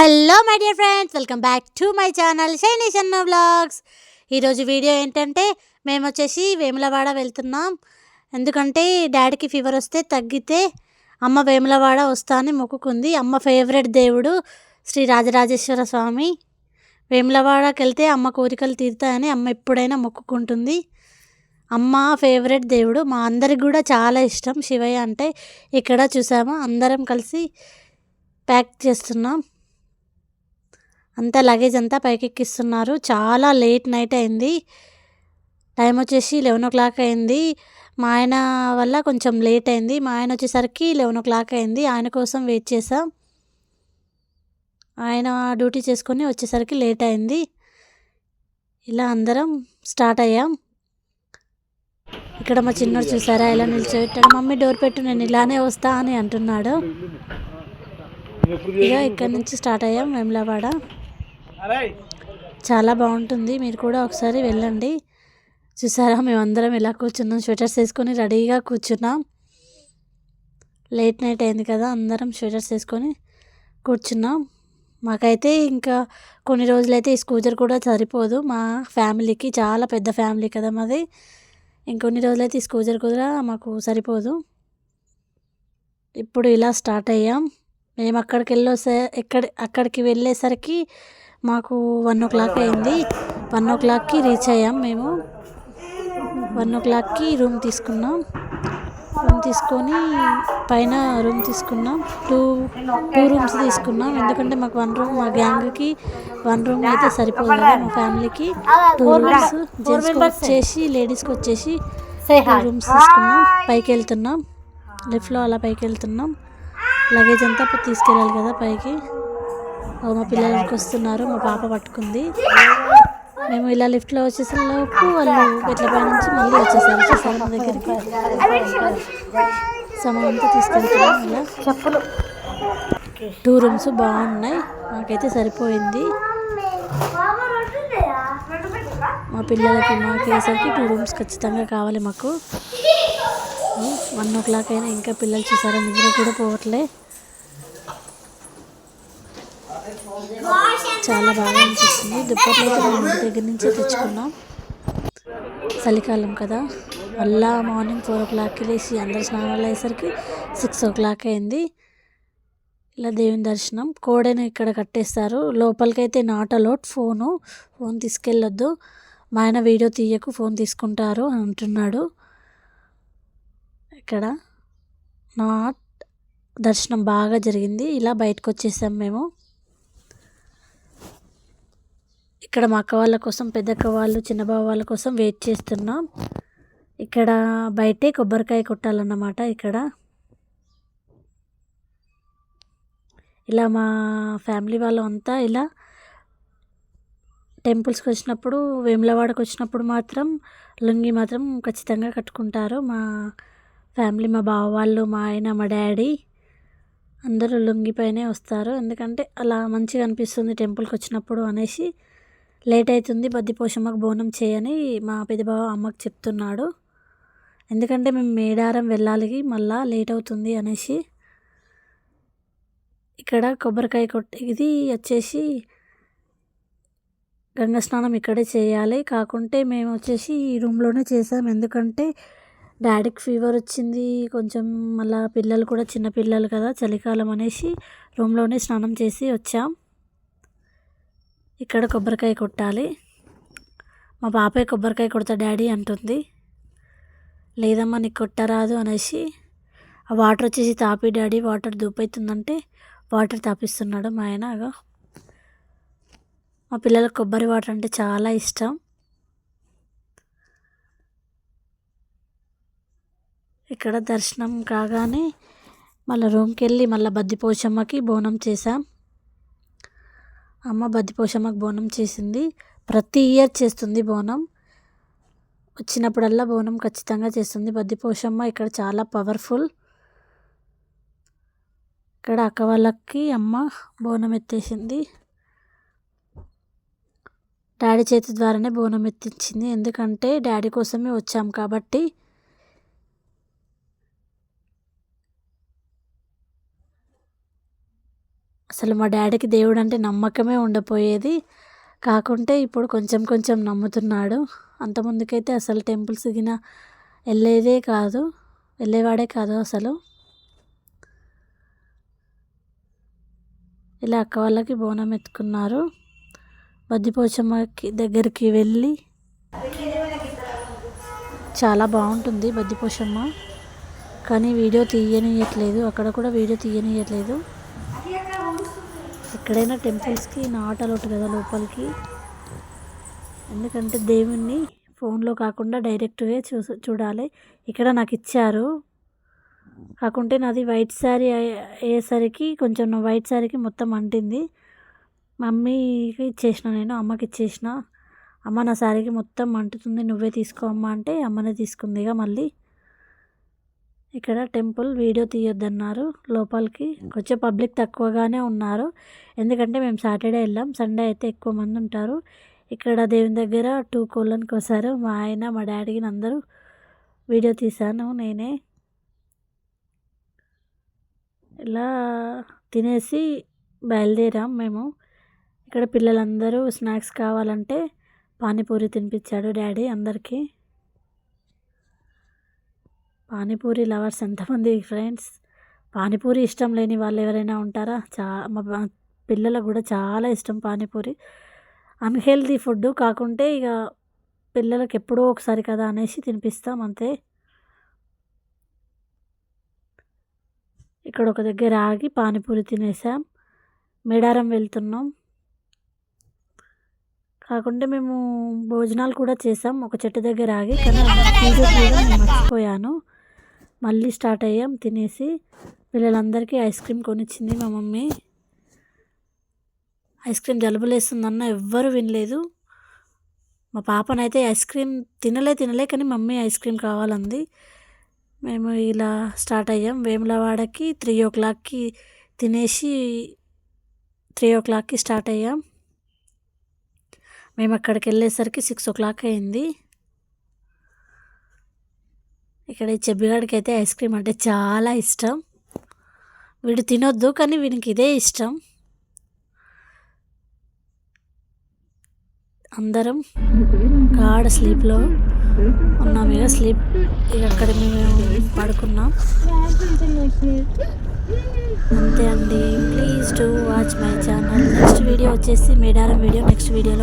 Hello my dear friends welcome back to my channel Shiny Shanna blogs ఈరోజు video ఏంటంటే మేము వచ్చేసి వేములవాడ వెళ్తున్నాం. ఎందుకంటే డాడీకి ఫీవర్ వస్తే తగ్గితే అమ్మ వేములవాడ వస్తా అని మొక్కుకుంది. అమ్మ ఫేవరెట్ దేవుడు శ్రీ రాజరాజేశ్వర స్వామి. వేములవాడకి వెళ్తే అమ్మ కోరికలు తీరుతాయని అమ్మ ఎప్పుడైనా మొక్కుకుంటుంది. అమ్మ ఫేవరెట్ దేవుడు. మా అందరికి కూడా చాలా ఇష్టం. శివయ్య అంటే ఇక్కడ చూసామా అందరం కలిసి ప్యాక్ చేస్తున్నాం. అంతా లగేజ్ అంతా పైకెక్కిస్తున్నారు. చాలా లేట్ నైట్ అయింది. టైం వచ్చేసి లెవెన్ ఓ క్లాక్ అయింది. మా ఆయన వల్ల కొంచెం లేట్ అయింది. మా ఆయన వచ్చేసరికి లెవెన్ ఓ క్లాక్ అయింది. ఆయన కోసం వెయిట్ చేసాం ఆయన డ్యూటీ చేసుకొని వచ్చేసరికి లేట్ అయింది. ఇలా అందరం స్టార్ట్ అయ్యాం. ఇక్కడ మా చిన్నోడు చూసారా? ఇలా నిల్చోబెట్టాడు? మమ్మీ డోర్ పెట్టు నేను ఇలానే వస్తా అని అంటున్నాడు. ఇక ఇక్కడ నుంచి స్టార్ట్ అయ్యాం వేములవాడ. చాలా బాగుంటుంది. మీరు కూడా ఒకసారి వెళ్ళండి. చూసారా మేమందరం ఇలా కూర్చున్నాం. స్వెటర్స్ వేసుకొని రెడీగా కూర్చున్నాం. లేట్ నైట్ అయింది కదా అందరం స్వెటర్స్ వేసుకొని కూర్చున్నాం. మాకైతే ఇంకా కొన్ని రోజులైతే ఈ స్కూటర్ కూడా సరిపోదు. మా ఫ్యామిలీకి చాలా పెద్ద ఫ్యామిలీ కదా మాది. ఇంకొన్ని రోజులైతే ఈ స్కూటర్ కూడా మాకు సరిపోదు. ఇప్పుడు ఇలా స్టార్ట్ అయ్యాం. మేము అక్కడికి వెళ్ళొసే ఎక్కడ అక్కడికి వెళ్ళేసరికి మాకు వన్ ఓ క్లాక్ అయింది. వన్ ఓ క్లాక్కి రీచ్ అయ్యాం మేము. వన్ ఓ క్లాక్కి రూమ్ తీసుకున్నాం. రూమ్ తీసుకొని పైన రూమ్ తీసుకున్నాం. టూ టూ రూమ్స్ తీసుకున్నాం. ఎందుకంటే మాకు వన్ రూమ్ మా గ్యాంగ్కి వన్ రూమ్ అయితే సరిపోదు కదా మా ఫ్యామిలీకి టూ రూమ్స్ జెంట్స్కి వచ్చేసి లేడీస్కి వచ్చేసి టూ రూమ్స్ తీసుకున్నాం. పైకి వెళ్తున్నాం. లిఫ్ట్లో అలా పైకి వెళ్తున్నాం. లగేజ్ అంతా తీసుకెళ్ళాలి కదా పైకి. మా పిల్లలకి వస్తున్నారు మా పాప పట్టుకుంది. మేము ఇలా లిఫ్ట్లో వచ్చేసేలోపు వాళ్ళు ఇట్ల పై నుంచి మళ్ళీ వచ్చేసారు. వచ్చేసారు మా దగ్గరికి. సమయం అంతా తీసుకెళ్తున్నాం ఇలా. చెప్పులు టూ రూమ్స్ బాగున్నాయి. మాకైతే సరిపోయింది. మా పిల్లలకి మాకేసరికి టూ రూమ్స్ ఖచ్చితంగా కావాలి మాకు. వన్ ఓ క్లాక్ అయినా ఇంకా పిల్లలు చూసారా? నిద్ర కూడా పోవట్లే. చాలా బాగా అనిపిస్తుంది. దుప్పట్లు అయితే మేము ఇంటి దగ్గర నుంచే తెచ్చుకున్నాం. చలికాలం కదా. మళ్ళా మార్నింగ్ ఫోర్ ఓ క్లాక్కి లేచి అందరు స్నానాలు అయ్యేసరికి సిక్స్ ఓ క్లాక్ అయింది. ఇలా దేవుని దర్శనం. కోడని ఇక్కడ కట్టేస్తారు. లోపలికైతే నాట్ అలౌట్ ఫోను. ఫోన్ తీసుకెళ్ళొద్దు. మా ఆయన వీడియో తీయకు ఫోన్ తీసుకుంటారు అని అంటున్నాడు. ఇక్కడ నా దర్శనం బాగా జరిగింది. ఇలా బయటకు వచ్చేసాం మేము. ఇక్కడ మా అక్క వాళ్ళ కోసం పెద్దక్క వాళ్ళు చిన్న బాబు వాళ్ళ కోసం వెయిట్ చేస్తున్నాం. ఇక్కడ బయటే కొబ్బరికాయ కొట్టాలన్నమాట ఇక్కడ. ఇలా మా ఫ్యామిలీ వాళ్ళంతా ఇలా టెంపుల్స్కి వచ్చినప్పుడు వేములవాడకు వచ్చినప్పుడు మాత్రం లుంగి మాత్రం ఖచ్చితంగా కట్టుకుంటారు. మా ఫ్యామిలీ మా బావ వాళ్ళు మా ఆయన మా డాడీ అందరూ లుంగి పైనే వస్తారు. ఎందుకంటే అలా మంచిగా అనిపిస్తుంది టెంపుల్కి వచ్చినప్పుడు అనేసి లేట్ అవుతుంది బద్దిపోషమ్మకు బోనం చేయని మా పెద్దబావ అమ్మకు చెప్తున్నాడు. ఎందుకంటే మేము మేడారం వెళ్ళాలి మళ్ళా లేట్ అవుతుంది అనేసి ఇక్కడ కొబ్బరికాయ కొట్టి ఇది వచ్చేసి గంగా స్నానం ఇక్కడే చేయాలి. కాకుంటే మేము వచ్చేసి ఈ రూమ్లోనే చేసాం ఎందుకంటే డాడీకి ఫీవర్ వచ్చింది కొంచెం మళ్ళీ పిల్లలు కూడా చిన్న పిల్లలు కదా చలికాలం అనేసి రూమ్లోనే స్నానం చేసి వచ్చాం. ఇక్కడ కొబ్బరికాయ కొట్టాలి. మా పాపే కొబ్బరికాయ కొడతా డాడీ అంటుంది. లేదమ్మా నీకు కొట్టరాదు అనేసి. ఆ వాటర్ వచ్చేసి తాపి డాడీ వాటర్ దూపైతుందంటే వాటర్ తాపిస్తున్నాడు మా ఆయన మా పిల్లలకు కొబ్బరి వాటర్ అంటే చాలా ఇష్టం. ఇక్కడ దర్శనం కాగానే మళ్ళీ రూమ్కి వెళ్ళి మళ్ళీ బద్దిపోచమ్మకి బోనం చేసాం అమ్మ బద్దిపోషమ్మకు బోనం చేసింది. ప్రతి ఇయర్ చేస్తుంది బోనం. వచ్చినప్పుడల్లా బోనం ఖచ్చితంగా చేస్తుంది. బద్దిపోషమ్మ ఇక్కడ చాలా పవర్ఫుల్. ఇక్కడ అక్క వాళ్ళకి అమ్మ బోనం ఎత్తేసింది. డాడీ చేతి ద్వారానే బోనం ఎత్తించింది. ఎందుకంటే డాడీ కోసమే వచ్చాం కాబట్టి అసలు మా డాడీకి దేవుడు అంటే నమ్మకమే ఉండపోయేది. కాకుంటే ఇప్పుడు కొంచెం కొంచెం నమ్ముతున్నాడు. అంతముందుకైతే అసలు టెంపుల్స్ గిన వెళ్ళేదే కాదు. వెళ్ళేవాడే కాదు అసలు. ఇలా అక్క వాళ్ళకి బోనం ఎత్తుకున్నారు. బద్దిపోచమ్మకి దగ్గరికి వెళ్ళి చాలా బాగుంటుంది బద్దిపోచమ్మ. కానీ వీడియో తీయనియట్లేదు. అక్కడ కూడా వీడియో తీయనియట్లేదు. ఎక్కడైనా టెంపుల్స్కి నాట్ అలౌట్ కదా లోపలికి. ఎందుకంటే దేవుణ్ణి ఫోన్లో కాకుండా డైరెక్ట్గా చూ చూడాలి. ఇక్కడ నాకు ఇచ్చారు. కాకుంటే నాది వైట్ శారీ అయ్యేసరికి కొంచెం వైట్ శారీకి మొత్తం అంటింది. మమ్మీకి ఇచ్చేసిన నేను అమ్మకి ఇచ్చేసిన. అమ్మ నా శారీకి మొత్తం అంటుతుంది. నువ్వే తీసుకో అమ్మ అంటే అమ్మనే తీసుకుంది ఇక మళ్ళీ. ఇక్కడ టెంపుల్ వీడియో తీయొద్దన్నారు. లోపలికి కొంచెం పబ్లిక్ తక్కువగానే ఉన్నారు. ఎందుకంటే మేము సాటర్డే వెళ్ళాం. సండే అయితే ఎక్కువ మంది ఉంటారు. ఇక్కడ దేవుని దగ్గర టూ కోళ్ళని కోసారు మా ఆయన మా డాడీని అందరూ వీడియో తీశాను నేనే. ఇలా తినేసి బయలుదేరాం మేము. ఇక్కడ పిల్లలందరూ స్నాక్స్ కావాలంటే పానీపూరి తినిపించాడు డాడీ అందరికీ. పానీపూరి లవర్స్ ఎంతమంది ఫ్రెండ్స్? పానీపూరి ఇష్టం లేని వాళ్ళు ఎవరైనా ఉంటారా? చా మా పిల్లలకు కూడా చాలా ఇష్టం పానీపూరి. అన్హెల్దీ ఫుడ్ కాకుంటే ఇక పిల్లలకి ఎప్పుడో ఒకసారి కదా అనేసి తినిపిస్తాం అంతే. ఇక్కడ ఒక దగ్గర ఆగి పానీపూరి తినేసాం. మేడారం వెళ్తున్నాం. కాకుంటే మేము భోజనాలు కూడా చేసాం. ఒక చెట్టు దగ్గర ఆగి కానీ మర్చిపోయాను. మళ్ళీ స్టార్ట్ అయ్యాం. తినేసి పిల్లలందరికీ ఐస్ క్రీమ్ కొనిచ్చింది మా మమ్మీ. ఐస్ క్రీమ్ జలుబులేస్తుందన్న ఎవ్వరూ వినలేదు. మా పాపనైతే ఐస్ క్రీమ్ తినలే తినలే కానీ మమ్మీ ఐస్ క్రీమ్ కావాలంది. మేము ఇలా స్టార్ట్ అయ్యాం. వేములవాడకి త్రీ ఓ క్లాక్కి తినేసి త్రీ ఓ క్లాక్కి స్టార్ట్ అయ్యాం. మేము అక్కడికి వెళ్ళేసరికి సిక్స్ ఓ క్లాక్ అయింది. ఇక్కడ ఈ చెబ్బిగాడికి అయితే ఐస్ క్రీమ్ అంటే చాలా ఇష్టం. వీడు తినొద్దు కానీ వీనికి ఇదే ఇష్టం. అందరం గాఢ స్లీప్లో ఉన్నాం. ఇక స్లీప్ అక్కడ మేము పడుకున్నాం. అంతే అండి. Please to watch my channel. Next video వచ్చేసి మేడారం వీడియో. నెక్స్ట్ వీడియోలో